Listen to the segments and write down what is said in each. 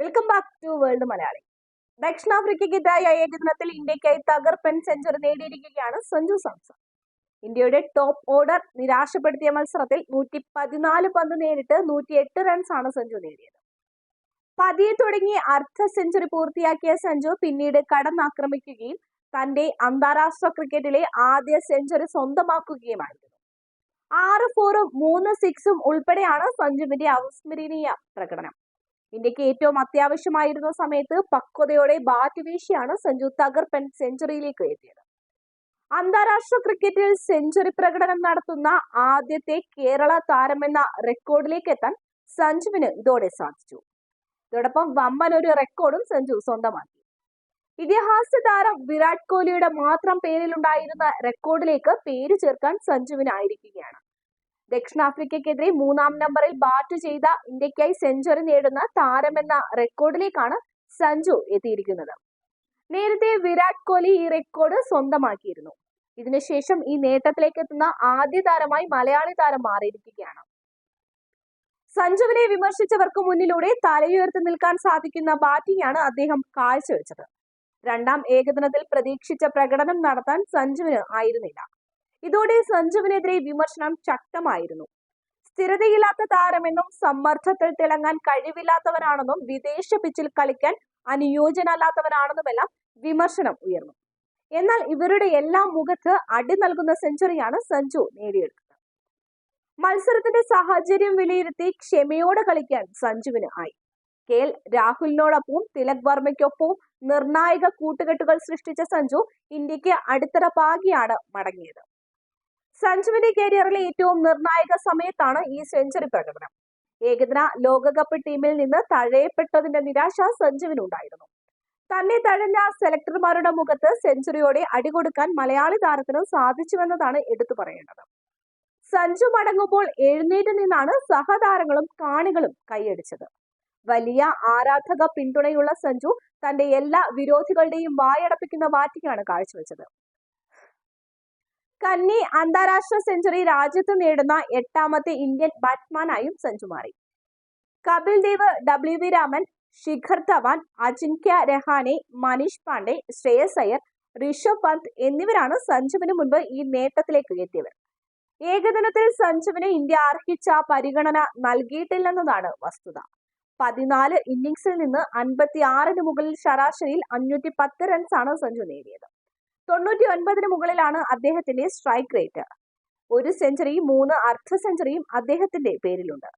Welcome back to world Malayali ദക്ഷിണാഫ്രിക്കയ്ക്കെതിരായ ഏകദിനത്തിൽ ഇന്ത്യക്കായി തകർപ്പൻ സെഞ്ചുറി നേടിയിരിക്കുകയാണ് സഞ്ജു സാംസൺ. ഇന്ത്യയുടെ ടോപ്പ് ഓർഡർ നിരാശപ്പെടുത്തിയ മത്സരത്തിൽ നൂറ്റി പതിനാല് പന്ത് നേരിട്ട് നൂറ്റി എട്ട് റൺസാണ് സഞ്ജു നേടിയത്. പതിയെ തുടങ്ങി അർദ്ധ സെഞ്ചുറി പൂർത്തിയാക്കിയ സഞ്ജു പിന്നീട് കടന്നാക്രമിക്കുകയും തന്റെ അന്താരാഷ്ട്ര ക്രിക്കറ്റിലെ ആദ്യ സെഞ്ചുറി സ്വന്തമാക്കുകയുമായിരുന്നു. ആറ് ഫോറും മൂന്ന് സിക്സും ഉൾപ്പെടെയാണ് സഞ്ജുവിന്റെ അവിസ്മരണീയ പ്രകടനം. ഇന്ത്യയ്ക്ക് ഏറ്റവും അത്യാവശ്യമായിരുന്ന സമയത്ത് പക്വതയോടെ ബാറ്റ് വീശിയാണ് സഞ്ജു തകർപ്പൻ സെഞ്ചുറിയിലേക്ക് എത്തിയത്. അന്താരാഷ്ട്ര ക്രിക്കറ്റിൽ സെഞ്ചുറി പ്രകടനം നടത്തുന്ന ആദ്യത്തെ കേരള താരമെന്ന റെക്കോർഡിലേക്ക് എത്താൻ സഞ്ജുവിന് ഇതോടെ സാധിച്ചു. ഇതോടൊപ്പം വമ്പൻ ഒരു റെക്കോർഡും സഞ്ജു സ്വന്തമാക്കി. ഇതിഹാസ താരം വിരാട് കോഹ്ലിയുടെ മാത്രം പേരിലുണ്ടായിരുന്ന റെക്കോർഡിലേക്ക് പേര് ചേർക്കാൻ സഞ്ജുവിനായിരിക്കുകയാണ്. ദക്ഷിണാഫ്രിക്കയ്ക്കെതിരെ മൂന്നാം നമ്പറിൽ ബാറ്റ് ചെയ്ത ഇന്ത്യക്കായി സെഞ്ചുറി നേടുന്ന താരമെന്ന റെക്കോർഡിലേക്കാണ് സഞ്ജു എത്തിയിരിക്കുന്നത്. നേരത്തെ വിരാട് കോഹ്ലി ഈ റെക്കോർഡ് സ്വന്തമാക്കിയിരുന്നു. ഇതിനുശേഷം ഈ നേട്ടത്തിലേക്ക് എത്തുന്ന ആദ്യ താരമായി മലയാളി താരം മാറിയിരിക്കുകയാണ്. സഞ്ജുവിനെ വിമർശിച്ചവർക്ക് മുന്നിലൂടെ തലയുയർത്തി നിൽക്കാൻ സാധിക്കുന്ന ബാറ്റിംഗ് ആണ് അദ്ദേഹം കാഴ്ചവെച്ചത്. രണ്ടാം ഏകദിനത്തിൽ പ്രതീക്ഷിച്ച പ്രകടനം നടത്താൻ സഞ്ജുവിന് ആയിരുന്നില്ല. ഇതോടെ സഞ്ജുവിനെതിരെ വിമർശനം ശക്തമായിരുന്നു. സ്ഥിരതയില്ലാത്ത താരമെന്നും സമ്മർദ്ദത്തിൽ തിളങ്ങാൻ കഴിവില്ലാത്തവനാണെന്നും വിദേശ പിച്ചിൽ കളിക്കാൻ അനുയോജ്യനല്ലാത്തവനാണെന്നുമെല്ലാം വിമർശനം ഉയർന്നു. എന്നാൽ ഇവരുടെ എല്ലാ മുഖത്ത് അടി നൽകുന്ന സെഞ്ചുറിയാണ് സഞ്ജു നേടിയെടുത്തത്. മത്സരത്തിന്റെ സാഹചര്യം വിലയിരുത്തി ക്ഷമയോടെ കളിക്കാൻ സഞ്ജുവിന് ആയി. കെ എൽ രാഹുലിനോടൊപ്പവും തിലക് വർമ്മയ്ക്കൊപ്പവും നിർണായക കൂട്ടുകെട്ടുകൾ സൃഷ്ടിച്ച സഞ്ജു ഇന്ത്യയ്ക്ക് അടിത്തറ പാകിയാണ് മടങ്ങിയത്. സഞ്ജുവിന്റെ കരിയറിലെ ഏറ്റവും നിർണായക സമയത്താണ് ഈ സെഞ്ചുറി പ്രകടനം. ഏകദിന ലോകകപ്പ് ടീമിൽ നിന്ന് തഴയപ്പെട്ടതിന്റെ നിരാശ സഞ്ജുവിനുണ്ടായിരുന്നു. തന്നെ തഴഞ്ഞ സെലക്ടർമാരുടെ മുഖത്ത് സെഞ്ചുറിയോടെ അടികൊടുക്കാൻ മലയാളി താരത്തിന് സാധിച്ചുവെന്നതാണ് എടുത്തു പറയേണ്ടത്. സഞ്ജു മടങ്ങുമ്പോൾ എഴുന്നേറ്റ് നിന്നാണ് സഹതാരങ്ങളും കാണികളും കൈയടിച്ചത്. വലിയ ആരാധക പിന്തുണയുള്ള സഞ്ജു തന്റെ എല്ലാ വിരോധികളുടെയും വായടപ്പിക്കുന്ന ബാറ്റിംഗാണ് കാഴ്ചവെച്ചത്. കന്നി അന്താരാഷ്ട്ര സെഞ്ചുറി രാജ്യത്ത് നേടുന്ന എട്ടാമത്തെ ഇന്ത്യൻ ബാറ്റ്സ്മാനായും സഞ്ജു മാറി കപിൽ ദേവ് ഡബ്ല്യു വി രാമൻ ശിഖർ ധവാൻ അജിൻക്യ രഹാനെ മനീഷ് പാണ്ഡെ ശ്രേയസ് അയ്യർ ഋഷഭ് പന്ത് എന്നിവരാണ് സഞ്ജുവിന് മുൻപ് ഈ നേട്ടത്തിലേക്ക് എത്തിയവർ ഏകദിനത്തിൽ സഞ്ജുവിന് ഇന്ത്യ അർഹിച്ച പരിഗണന നൽകിയിട്ടില്ലെന്നതാണ് വസ്തുത. പതിനാല് ഇന്നിംഗ്സിൽ നിന്ന് അൻപത്തി ആറിന് മുകളിൽ ശരാശരിയിൽ അഞ്ഞൂറ്റി പത്ത് റൺസാണ് സഞ്ജു നേടിയത്. തൊണ്ണൂറ്റി ഒൻപതിന് മുകളിലാണ് അദ്ദേഹത്തിന്റെ സ്ട്രൈക്ക് റേറ്റ് ഒരു സെഞ്ചുറിയും മൂന്ന് അർദ്ധ സെഞ്ചുറിയും അദ്ദേഹത്തിന്റെ പേരിലുണ്ട്.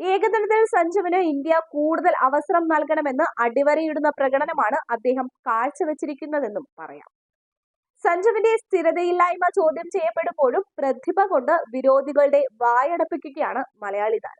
ഏകദിനത്തിൽ സഞ്ജുവിന് ഇന്ത്യ കൂടുതൽ അവസരം നൽകണമെന്ന് അടിവരയിടുന്ന പ്രകടനമാണ് അദ്ദേഹം കാഴ്ചവെച്ചിരിക്കുന്നതെന്നും പറയാം. സഞ്ജുവിന്റെ സ്ഥിരതയില്ലായ്മ ചോദ്യം ചെയ്യപ്പെടുമ്പോഴും പ്രതിഭ കൊണ്ട് വിരോധികളുടെ വായടപ്പിക്കുകയാണ് മലയാളി താരം